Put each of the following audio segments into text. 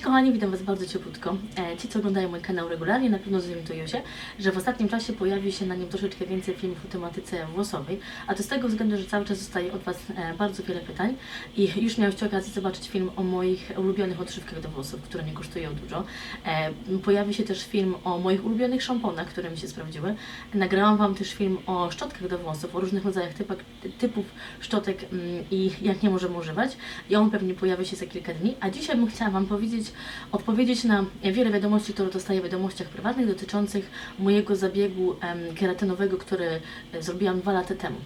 Cześć kochani, witam Was bardzo cieplutko. E, Ci, co oglądają mój kanał regularnie, na pewno zorientują się, że w ostatnim czasie pojawi się na nim troszeczkę więcej filmów o tematyce włosowej, a to z tego względu, że cały czas zostaje od Was e, bardzo wiele pytań i już miałeś okazję zobaczyć film o moich ulubionych odżywkach do włosów, które nie kosztują dużo. E, Pojawi się też film o moich ulubionych szamponach, które mi się sprawdziły. Nagrałam Wam też film o szczotkach do włosów, o różnych rodzajach typach, typów szczotek mm, i jak nie możemy używać. I on pewnie pojawi się za kilka dni, a dzisiaj bym chciała Wam powiedzieć, odpowiedzieć na wiele wiadomości, które dostaję w wiadomościach prywatnych dotyczących mojego zabiegu keratynowego, który e, zrobiłam dwa lata temu.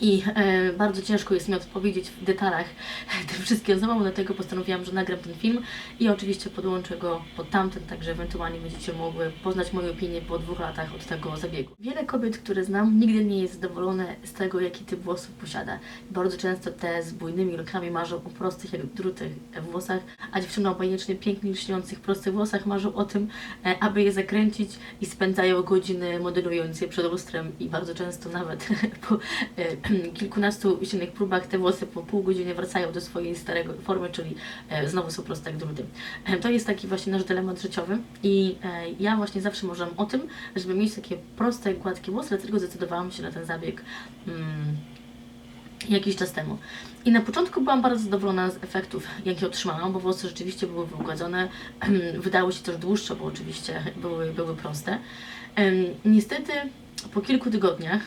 I e, bardzo ciężko jest mi odpowiedzieć w detalach tym wszystkim osobom, dlatego postanowiłam, że nagram ten film i oczywiście podłączę go pod tamten, także ewentualnie będziecie mogły poznać moją opinię po dwóch latach od tego zabiegu. Wiele kobiet, które znam, nigdy nie jest zadowolone z tego, jaki typ włosów posiada. Bardzo często te z bujnymi lokami marzą o prostych jak druty włosach, a dziewczyny o pięknie lśniących, prostych włosach marzą o tym, e, aby je zakręcić i spędzają godziny modelując je przed lustrem i bardzo często nawet po e, kilkunastu silnych próbach te włosy po pół godziny wracają do swojej starego formy, czyli e, znowu są proste jak druty. E, To jest taki właśnie nasz dylemat życiowy i e, ja właśnie zawsze marzyłam o tym, żeby mieć takie proste, gładkie włosy, dlatego zdecydowałam się na ten zabieg. Mm, jakiś czas temu. I na początku byłam bardzo zadowolona z efektów, jakie otrzymałam, bo włosy rzeczywiście były wygładzone, wydały się też dłuższe, bo oczywiście były, były proste. Niestety po kilku tygodniach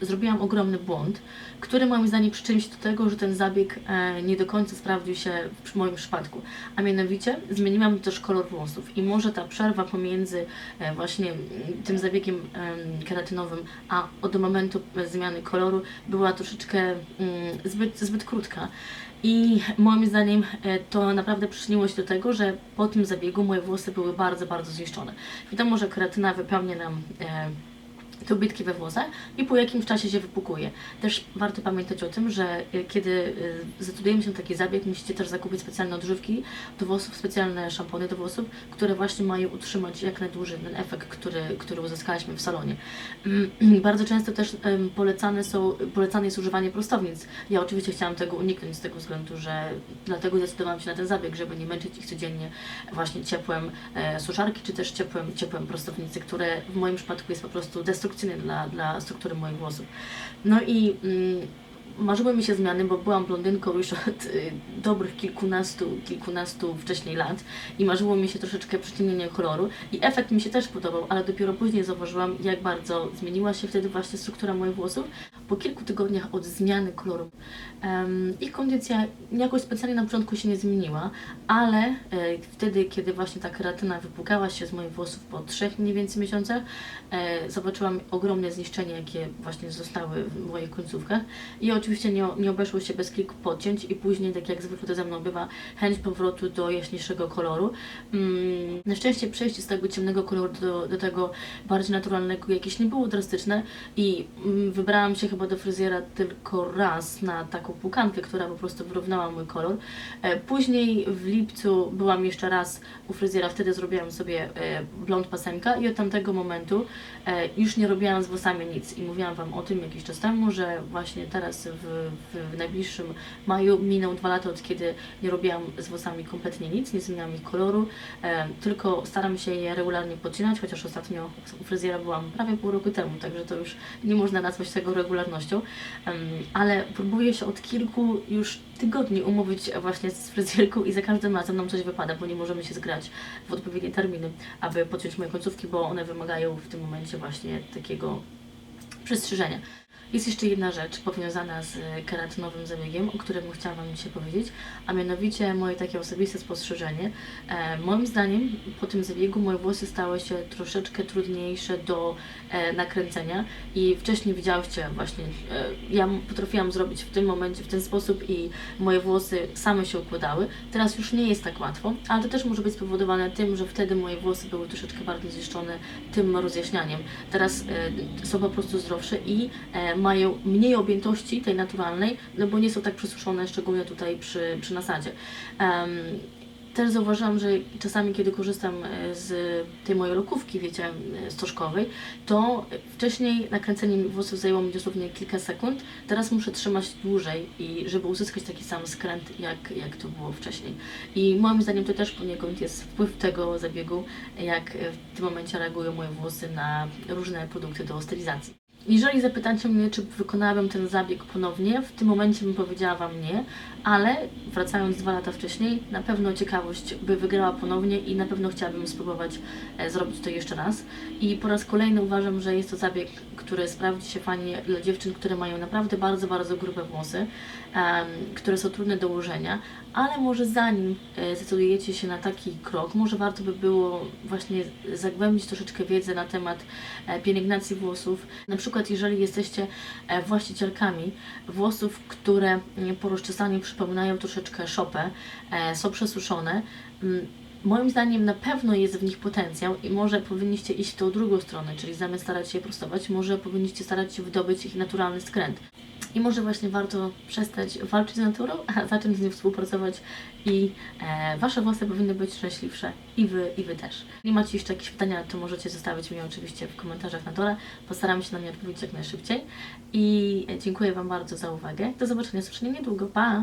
zrobiłam ogromny błąd, który moim zdaniem przyczynił się do tego, że ten zabieg e, nie do końca sprawdził się w moim przypadku. A mianowicie zmieniłam też kolor włosów i może ta przerwa pomiędzy e, właśnie tym zabiegiem em, keratynowym, a od momentu e, zmiany koloru była troszeczkę mm, zbyt, zbyt krótka. I moim zdaniem to naprawdę przyczyniło się do tego, że po tym zabiegu moje włosy były bardzo, bardzo zniszczone. Wiadomo, że keratyna wypełnia nam e, te ubytki we włosach i po jakimś czasie się wypukuje. Też warto pamiętać o tym, że y, kiedy y, zdecydujemy się na taki zabieg, musicie też zakupić specjalne odżywki do włosów, specjalne szampony do włosów, które właśnie mają utrzymać jak najdłużej ten efekt, który, który uzyskaliśmy w salonie. Mm, Bardzo często też polecane, są, polecane jest używanie prostownic. Ja oczywiście chciałam tego uniknąć z tego względu, że dlatego zdecydowałam się na ten zabieg, żeby nie męczyć ich codziennie właśnie ciepłem e, suszarki, czy też ciepłem, ciepłem prostownicy, które w moim przypadku jest po prostu destrukcyjne dla, dla struktury moich włosów. No i mm, marzyły mi się zmiany, bo byłam blondynką już od y, dobrych kilkunastu, kilkunastu wcześniej lat i marzyło mi się troszeczkę przyciemnienie koloru i efekt mi się też podobał, ale dopiero później zauważyłam, jak bardzo zmieniła się wtedy właśnie struktura moich włosów. Po kilku tygodniach od zmiany koloru em, ich kondycja jakoś specjalnie na początku się nie zmieniła, ale e, wtedy, kiedy właśnie ta keratyna wypłukała się z moich włosów po trzech mniej więcej miesiącach, e, zobaczyłam ogromne zniszczenia, jakie właśnie zostały w moich końcówkach i oczywiście nie, nie obeszło się bez kilku podcięć i później, tak jak zwykle to ze mną bywa, chęć powrotu do jaśniejszego koloru. Mm, na szczęście przejście z tego ciemnego koloru do, do tego bardziej naturalnego jakieś nie było drastyczne i mm, wybrałam się chyba do fryzjera tylko raz na taką płukankę, która po prostu wyrównała mój kolor. E, Później w lipcu byłam jeszcze raz u fryzjera, wtedy zrobiłam sobie e, blond pasemka i od tamtego momentu e, już nie robiłam z włosami nic i mówiłam Wam o tym jakiś czas temu, że właśnie teraz w, w, najbliższym maju miną dwa lata od kiedy nie robiłam z włosami kompletnie nic, nie zmieniałam ich koloru, e, tylko staram się je regularnie podcinać, chociaż ostatnio u fryzjera byłam prawie pół roku temu, także to już nie można nazwać tego regularnością, Em, ale próbuję się od kilku już tygodni umówić właśnie z fryzjerką i za każdym razem nam coś wypada, bo nie możemy się zgrać w odpowiednie terminy, aby podciąć moje końcówki, bo one wymagają w tym momencie właśnie takiego przestrzeżenia. Jest jeszcze jedna rzecz powiązana z e, keratynowym zabiegiem, o którym chciałam Wam dzisiaj powiedzieć, a mianowicie moje takie osobiste spostrzeżenie. E, moim zdaniem po tym zabiegu moje włosy stały się troszeczkę trudniejsze do e, nakręcenia i wcześniej widziałyście właśnie, e, ja potrafiłam zrobić w tym momencie w ten sposób i moje włosy same się układały. Teraz już nie jest tak łatwo, ale to też może być spowodowane tym, że wtedy moje włosy były troszeczkę bardziej zniszczone tym rozjaśnianiem. Teraz e, są po prostu zdrowsze i e, mają mniej objętości tej naturalnej, no bo nie są tak przesuszone, szczególnie tutaj przy, przy nasadzie. Em, też zauważyłam, że czasami, kiedy korzystam e, z tej mojej lokówki, wiecie, e, stożkowej, to wcześniej nakręcenie włosów zajęło mi dosłownie kilka sekund, teraz muszę trzymać dłużej, i żeby uzyskać taki sam skręt, jak, jak to było wcześniej. I moim zdaniem to też poniekąd jest wpływ tego zabiegu, jak w tym momencie reagują moje włosy na różne produkty do stylizacji. Jeżeli zapytacie mnie, czy wykonałabym ten zabieg ponownie, w tym momencie bym powiedziała Wam nie, ale wracając dwa lata wcześniej, na pewno ciekawość by wygrała ponownie i na pewno chciałabym spróbować e, zrobić to jeszcze raz. I po raz kolejny uważam, że jest to zabieg, który sprawdzi się fajnie dla dziewczyn, które mają naprawdę bardzo, bardzo grube włosy, które są trudne do ułożenia, ale może zanim e, zdecydujecie się na taki krok, może warto by było właśnie zagłębić troszeczkę wiedzę na temat e, pielęgnacji włosów. Na przykład, jeżeli jesteście e, właścicielkami włosów, które mm, po rozczesaniu przypominają troszeczkę szopę, e, są przesuszone, mm, Moim zdaniem na pewno jest w nich potencjał i może powinniście iść w tą drugą stronę, czyli zamiast starać się je prostować, może powinniście starać się wydobyć ich naturalny skręt. I może właśnie warto przestać walczyć z naturą, a zacząć z nią współpracować i e, Wasze włosy powinny być szczęśliwsze i Wy, i Wy też. Jeśli macie jeszcze jakieś pytania, to możecie zostawić mi oczywiście w komentarzach na dole. Postaram się na nie odpowiedzieć jak najszybciej. I e, dziękuję Wam bardzo za uwagę. Do zobaczenia, słyszenia niedługo. Pa!